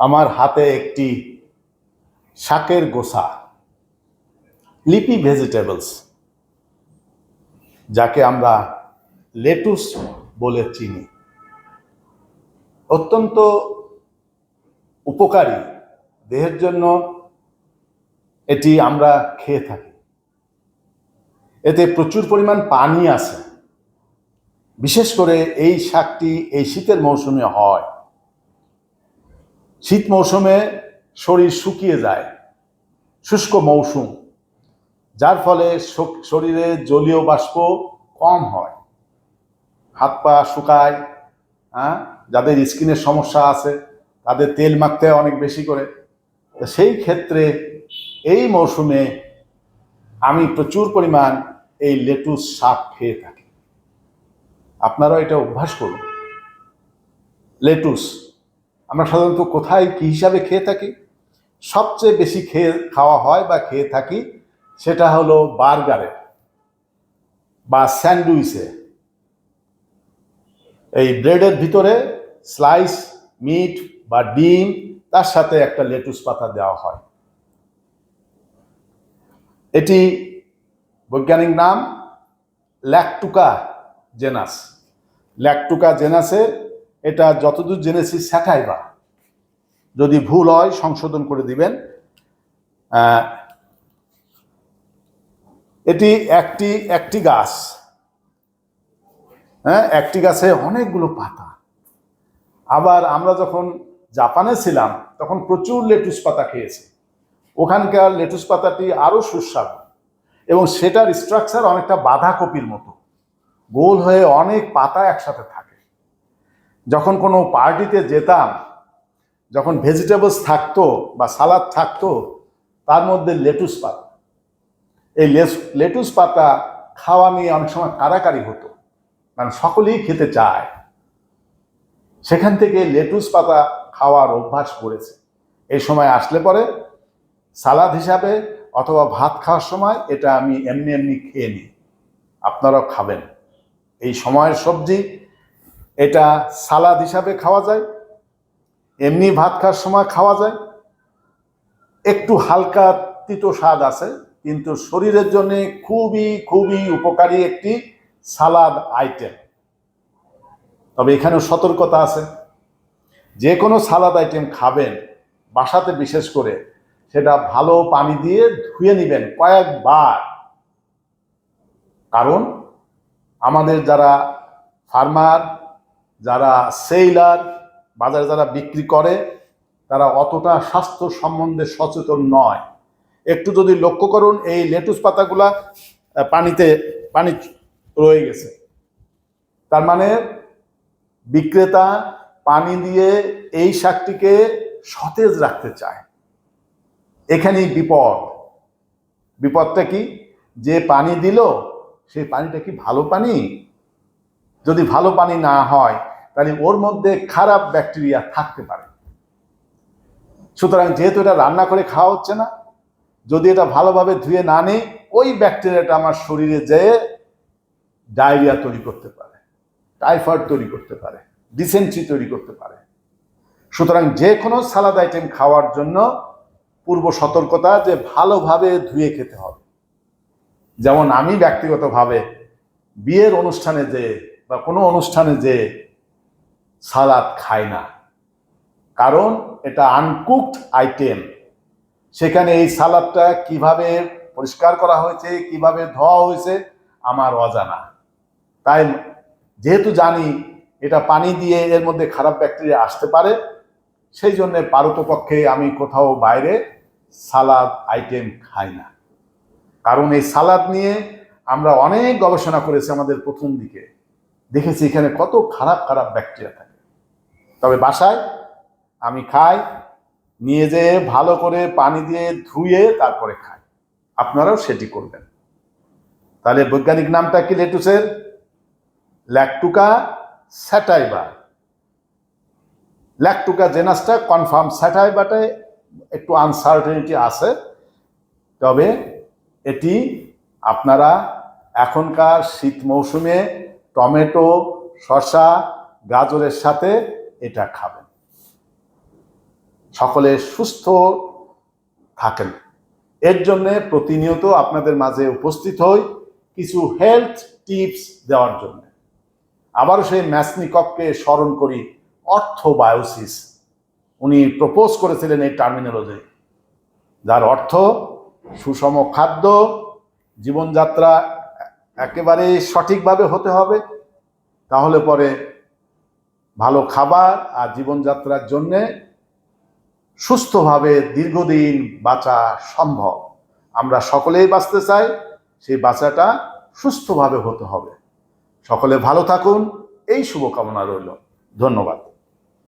আমার হাতে একটি শাকের গোসা, লিপি ভেজিটেবলস, যাকে আমরা লেটুস বলে চিনি। অত্যন্ত উপকারী দেহের জন্য এটি আমরা খেয়ে থাকি। এতে প্রচুর পরিমাণ পানি আছে বিশেষ করে এই শাকটি এই শীতের মৌসুমে হয়। শীত মৌসুমে শরীর শুকিয়ে যায়, শুষ্ক মৌসুম, যার ফলে শরীরে জলীয় বাষ্প কম হয়। হাত পা শুকায় হ্যাঁ? যাদের স্কিনের সমস্যা আছে, তাদের তেল মাখতে অনেক বেশি করে। সেই ক্ষেত্রে এই মৌসুমে আমি প্রচুর পরিমাণ এই লেটুস শাক খেয়ে থাকি। আপনারাও এটা অভ্যাস করুন। লেটুস আমরা সাধারণত কোথায় কি হিসাবে খেয়ে থাকি? সবচেয়ে বেশি খেয়ে খাওয়া হয় বা খেয়ে থাকি সেটা হলো বার্গারে বা স্যান্ডউইচে। এই ব্রেডের ভিতরে স্লাইস, মিট বা ডিম, তার সাথে একটা লেটুস পাতা দেওয়া হয়। এটি বৈজ্ঞানিক নাম ল্যাকটুকা জেনাস। ল্যাকটুকা জেনাসে এটা যতদূর জেনেছি স্যাটাইবা যদি ভুল হয়, সংশোধন করে দিবেন। এটি একটি একটি গাছ। হ্যাঁ একটি গাছে অনেকগুলো পাতা। আবার আমরা যখন জাপানে ছিলাম, তখন প্রচুর লেটুস পাতা খেয়েছি। ওখানকার লেটুস পাতাটি আরও সুস্বাদু এবং সেটার স্ট্রাকচার অনেকটা বাঁধাকপির মতো। গোল হয়ে অনেক পাতা একসাথে থাকে। যখন কোনো পার্টিতে যেতাম, যখন ভেজিটেবলস থাকতো বা সালাদ থাকতো, তার মধ্যে লেটুস পাতা। এই লেটুস পাতা খাওয়া নিয়ে অনেক সময় কারাকারি হতো। মানে সকলেই খেতে চায়। সেখান থেকে লেটুস পাতা খাওয়ার অভ্যাস করেছে। এই সময় আসলে পরে সালাদ হিসাবে অথবা ভাত খাওয়ার সময় এটা আমি এমনি এমনি খেয়ে নিই। আপনারাও খাবেন। এই সময়ের সবজি এটা সালাদ হিসাবে খাওয়া যায়, এমনি ভাত খাওয়ার সময় খাওয়া যায়। একটু হালকা তিতো স্বাদ আছে, কিন্তু শরীরের জন্য খুবই খুবই উপকারী একটি সালাদ আইটেম। তবে এখানেও সতর্কতা আছে, যে কোনো সালাদ আইটেম খাবেন বাসাতে বিশেষ করে, সেটা ভালো পানি দিয়ে ধুয়ে নেবেন কয়েকবার। কারণ আমাদের যারা ফার্মার যারা সেইলার, বাজারে যারা বিক্রি করে, তারা অতটা স্বাস্থ্য সম্বন্ধে সচেতন নয়। একটু যদি লক্ষ্য করুন, এই লেটুস পাতাগুলা পানিতে, পানি রয়ে গেছে। তার মানে বিক্রেতা পানি দিয়ে এই শাকটিকে সতেজ রাখতে চায়। এখানেই বিপদ। বিপদটা কি? যে পানি দিল, সেই পানিটা কি ভালো পানি? যদি ভালো পানি না হয় তাহলে ওর মধ্যে খারাপ ব্যাকটেরিয়া থাকতে পারে। সুতরাং যেহেতু এটা রান্না করে খাওয়া হচ্ছে না, যদি এটা ভালোভাবে ধুয়ে না নেই, ওই ব্যাকটেরিয়াটা আমার শরীরে যেয়ে ডায়রিয়া তৈরি করতে পারে, টাইফয়েড তৈরি করতে পারে, ডিসেন্ট্রি তৈরি করতে পারে। সুতরাং যে কোনো সালাদ আইটেম খাওয়ার জন্য পূর্ব সতর্কতা যে ভালোভাবে ধুয়ে খেতে হবে। যেমন আমি ব্যক্তিগতভাবে বিয়ের অনুষ্ঠানে যে বা কোনো অনুষ্ঠানে যে সালাদ খাই না। কারণ এটা আনকুকড আইটেম সেখানে এই সালাদটা কীভাবে পরিষ্কার করা হয়েছে, কীভাবে ধোয়া হয়েছে, আমার অজানা। তাই যেহেতু জানি এটা পানি দিয়ে এর মধ্যে খারাপ ব্যাকটেরিয়া আসতে পারে, সেই জন্য পারতপক্ষে আমি কোথাও বাইরে সালাদ আইটেম খাই না। কারণ এই সালাদ নিয়ে আমরা অনেক গবেষণা করেছি আমাদের প্রথম দিকে। দেখেছি এখানে কত খারাপ খারাপ ব্যাকটেরিয়া থাকে। তবে বাসায় আমি খাই, নিয়ে যেয়ে ভালো করে পানি দিয়ে ধুয়ে তারপরে খাই। আপনারাও সেটি করবেন। তাহলে বৈজ্ঞানিক নামটা কি লেটুসের? ল্যাকটুকা স্যাটাইবা। ল্যাকটুকা জেনাসটা কনফার্ম স্যাটাইবাটায় একটু আনসার্টেনিটি আছে। তবে এটি আপনারা এখনকার শীত মৌসুমে টমেটো, শসা, গাজরের সাথে এটা খাবেন। সকলে সুস্থ থাকেন। এর জন্য প্রতিনিয়ত আপনাদের মাঝে উপস্থিত হই কিছু হেলথ টিপস দেওয়ার জন্য। আবারও সেই ম্যাসনিকককে স্মরণ করি, অর্থবায়োসিস। উনি প্রপোজ করেছিলেন এই টার্মিনোলজি যার অর্থ সুষম খাদ্য, জীবনযাত্রা একেবারে সঠিকভাবে হতে হবে। তাহলে পরে ভালো খাবার আর জীবনযাত্রার জন্যে সুস্থভাবে দীর্ঘদিন বাঁচা সম্ভব। আমরা সকলেই বাঁচতে চাই, সেই বাঁচাটা সুস্থভাবে হতে হবে। সকলে ভালো থাকুন, এই শুভকামনা রইল। ধন্যবাদ।